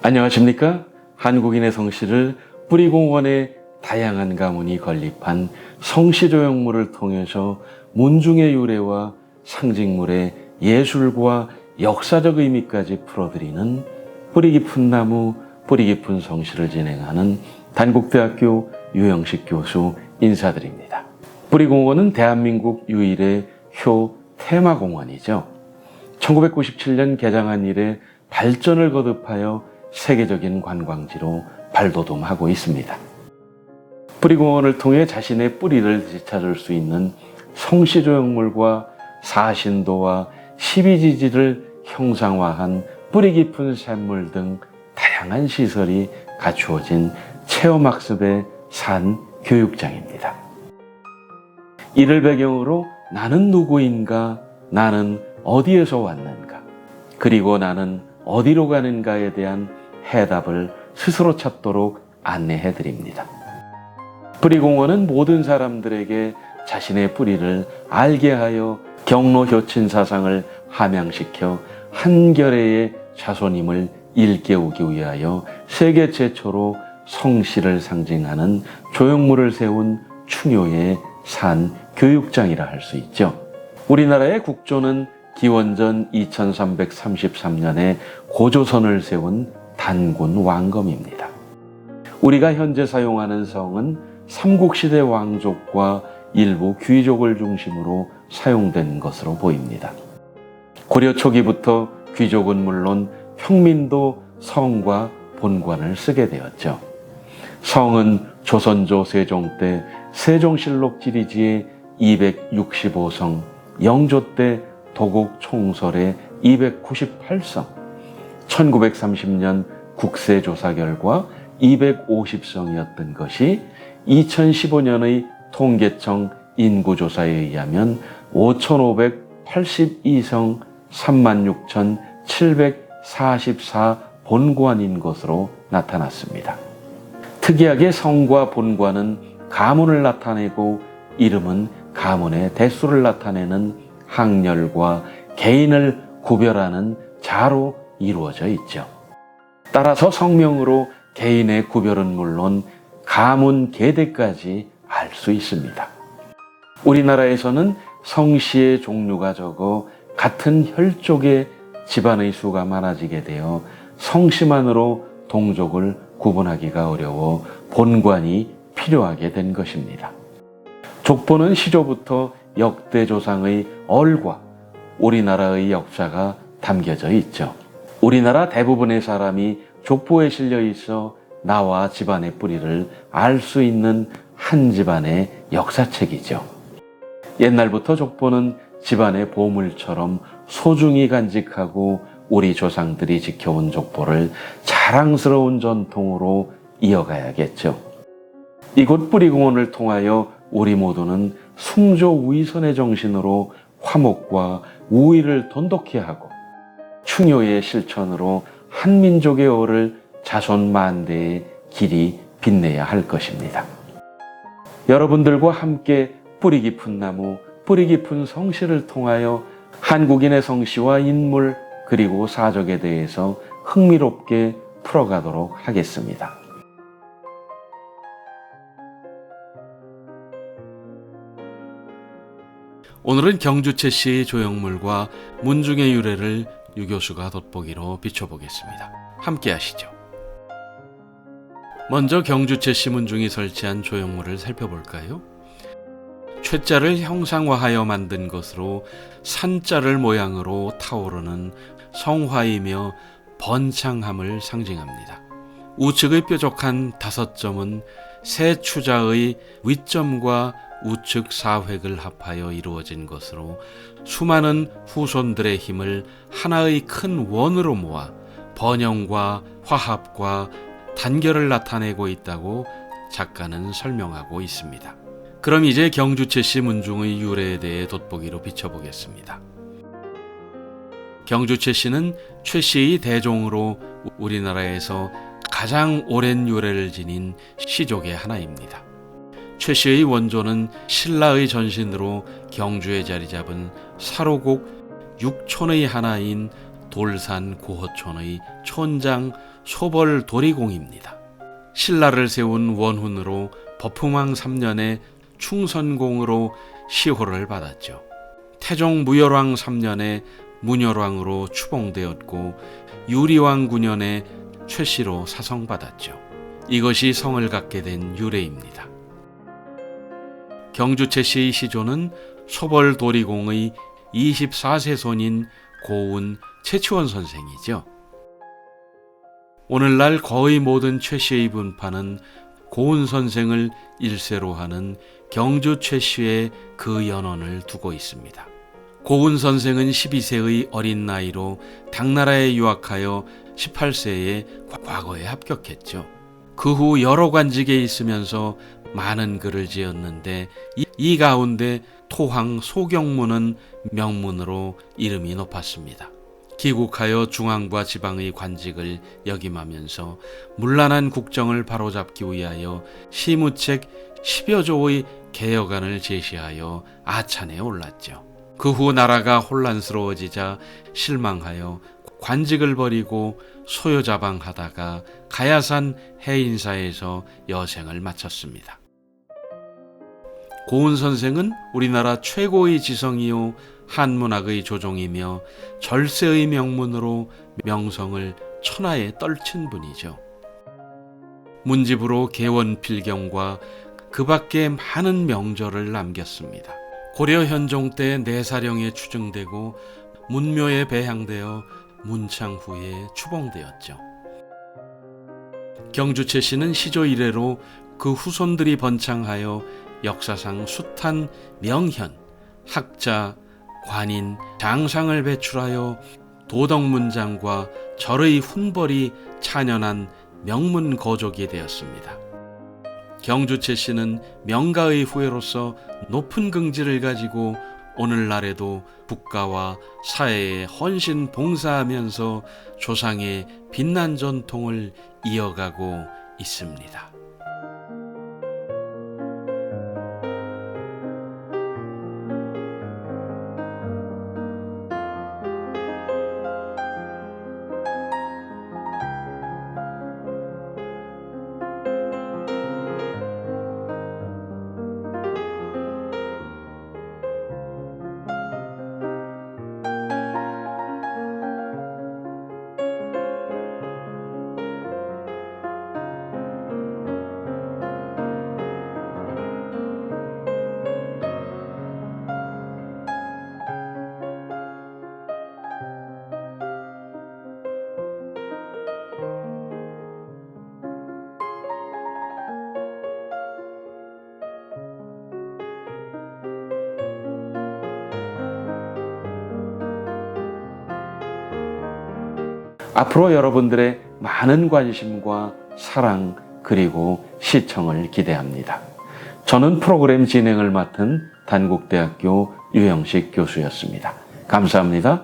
안녕하십니까? 한국인의 성씨를 뿌리공원의 다양한 가문이 건립한 성씨조형물을 통해서 문중의 유래와 상징물의 예술과 역사적 의미까지 풀어드리는 뿌리 깊은 나무, 뿌리 깊은 성씨를 진행하는 단국대학교 유영식 교수 인사드립니다. 뿌리공원은 대한민국 유일의 효 테마공원이죠. 1997년 개장한 이래 발전을 거듭하여 세계적인 관광지로 발돋움하고 있습니다. 뿌리공원을 통해 자신의 뿌리를 되찾을 수 있는 성씨조형물과 사신도와 십이지지를 형상화한 뿌리 깊은 샘물 등 다양한 시설이 갖추어진 체험학습의 산 교육장입니다. 이를 배경으로 나는 누구인가, 나는 어디에서 왔는가, 그리고 나는 어디로 가는가에 대한 해답을 스스로 찾도록 안내해 드립니다. 뿌리공원은 모든 사람들에게 자신의 뿌리를 알게 하여 경로 효친 사상을 함양시켜 한결의 자손임을 일깨우기 위하여 세계 최초로 성씨를 상징하는 조형물을 세운 충효의 산 교육장이라 할 수 있죠. 우리나라의 국조는 기원전 2333년에 고조선을 세운 단군 왕검입니다. 우리가 현재 사용하는 성은 삼국시대 왕족과 일부 귀족을 중심으로 사용된 것으로 보입니다. 고려 초기부터 귀족은 물론 평민도 성과 본관을 쓰게 되었죠. 성은 조선조 세종 때 세종실록 지리지의 265성, 영조 때 도곡 총설의 298성, 1930년 국세조사 결과 250성이었던 것이 2015년의 통계청 인구조사에 의하면 5,582성 36,744 본관인 것으로 나타났습니다. 특이하게 성과 본관은 가문을 나타내고 이름은 가문의 대수를 나타내는 학렬과 개인을 구별하는 자로 이루어져 있죠. 따라서 성명으로 개인의 구별은 물론 가문 계대까지 알 수 있습니다. 우리나라에서는 성씨의 종류가 적어 같은 혈족의 집안의 수가 많아지게 되어 성씨만으로 동족을 구분하기가 어려워 본관이 필요하게 된 것입니다. 족보는 시조부터 역대 조상의 얼과 우리나라의 역사가 담겨져 있죠. 우리나라 대부분의 사람이 족보에 실려 있어 나와 집안의 뿌리를 알 수 있는 한 집안의 역사책이죠. 옛날부터 족보는 집안의 보물처럼 소중히 간직하고 우리 조상들이 지켜온 족보를 자랑스러운 전통으로 이어가야겠죠. 이곳 뿌리공원을 통하여 우리 모두는 숭조 위선의 정신으로 화목과 우위를 돈독히 하고 충효의 실천으로 한민족의 어를 자손 만대의 길이 빛내야 할 것입니다. 여러분들과 함께 뿌리 깊은 나무, 뿌리 깊은 성씨를 통하여 한국인의 성씨와 인물 그리고 사적에 대해서 흥미롭게 풀어가도록 하겠습니다. 오늘은 경주 채 씨의 조형물과 문중의 유래를 유 교수가 돋보기로 비춰보겠습니다. 함께 하시죠. 먼저 경주 채 씨 문중이 설치한 조형물을 살펴볼까요? 최자를 형상화하여 만든 것으로 산자를 모양으로 타오르는 성화이며 번창함을 상징합니다. 우측의 뾰족한 다섯 점은 세 추자의 윗점과 우측 사획을 합하여 이루어진 것으로 수많은 후손들의 힘을 하나의 큰 원으로 모아 번영과 화합과 단결을 나타내고 있다고 작가는 설명하고 있습니다. 그럼 이제 경주채 씨 문중의 유래에 대해 돋보기로 비춰보겠습니다. 경주채 씨는 최 씨의 대종으로 우리나라에서 가장 오랜 유래를 지닌 시족의 하나입니다. 최 씨의 원조는 신라의 전신으로 경주에 자리 잡은 사로국 육촌의 하나인 돌산 고호촌의 촌장 소벌 도리공입니다. 신라를 세운 원훈으로 버풍왕 3년에 충선공으로 시호를 받았죠. 태종 무열왕 3년에 문열왕으로 추봉되었고 유리왕 9년에 최씨로 사성받았죠. 이것이 성을 갖게 된 유래입니다. 경주 최 씨의 시조는 소벌 도리공의 24세 손인 고운 최치원 선생이죠. 오늘날 거의 모든 최 씨의 분파는 고운 선생을 일세로 하는 경주 최 씨의 그 연원을 두고 있습니다. 고운 선생은 12세의 어린 나이로 당나라에 유학하여 18세에 과거에 합격했죠. 그 후 여러 관직에 있으면서 많은 글을 지었는데 이, 이 가운데 토항 소경문은 명문으로 이름이 높았습니다. 귀국하여 중앙과 지방의 관직을 역임하면서 문란한 국정을 바로잡기 위하여 시무책 10여 조의 개혁안을 제시하여 아찬에 올랐죠. 그 후 나라가 혼란스러워지자 실망하여 관직을 버리고 소요자방하다가 가야산 해인사에서 여생을 마쳤습니다. 고은 선생은 우리나라 최고의 지성이요 한문학의 조종이며 절세의 명문으로 명성을 천하에 떨친 분이죠. 문집으로 개원필경과 그 밖에 많은 명절을 남겼습니다. 고려 현종 때 내사령에 추증되고 문묘에 배향되어 문창 후에 추봉되었죠. 경주채 씨는 시조 이래로 그 후손들이 번창하여 역사상 숱한 명현, 학자, 관인, 장상을 배출하여 도덕문장과 절의 훈벌이 찬연한 명문 거족이 되었습니다. 경주채 씨는 명가의 후예로서 높은 긍지를 가지고 오늘날에도 국가와 사회에 헌신 봉사하면서 조상의 빛난 전통을 이어가고 있습니다. 앞으로 여러분들의 많은 관심과 사랑 그리고 시청을 기대합니다. 저는 프로그램 진행을 맡은 단국대학교 유영식 교수였습니다. 감사합니다.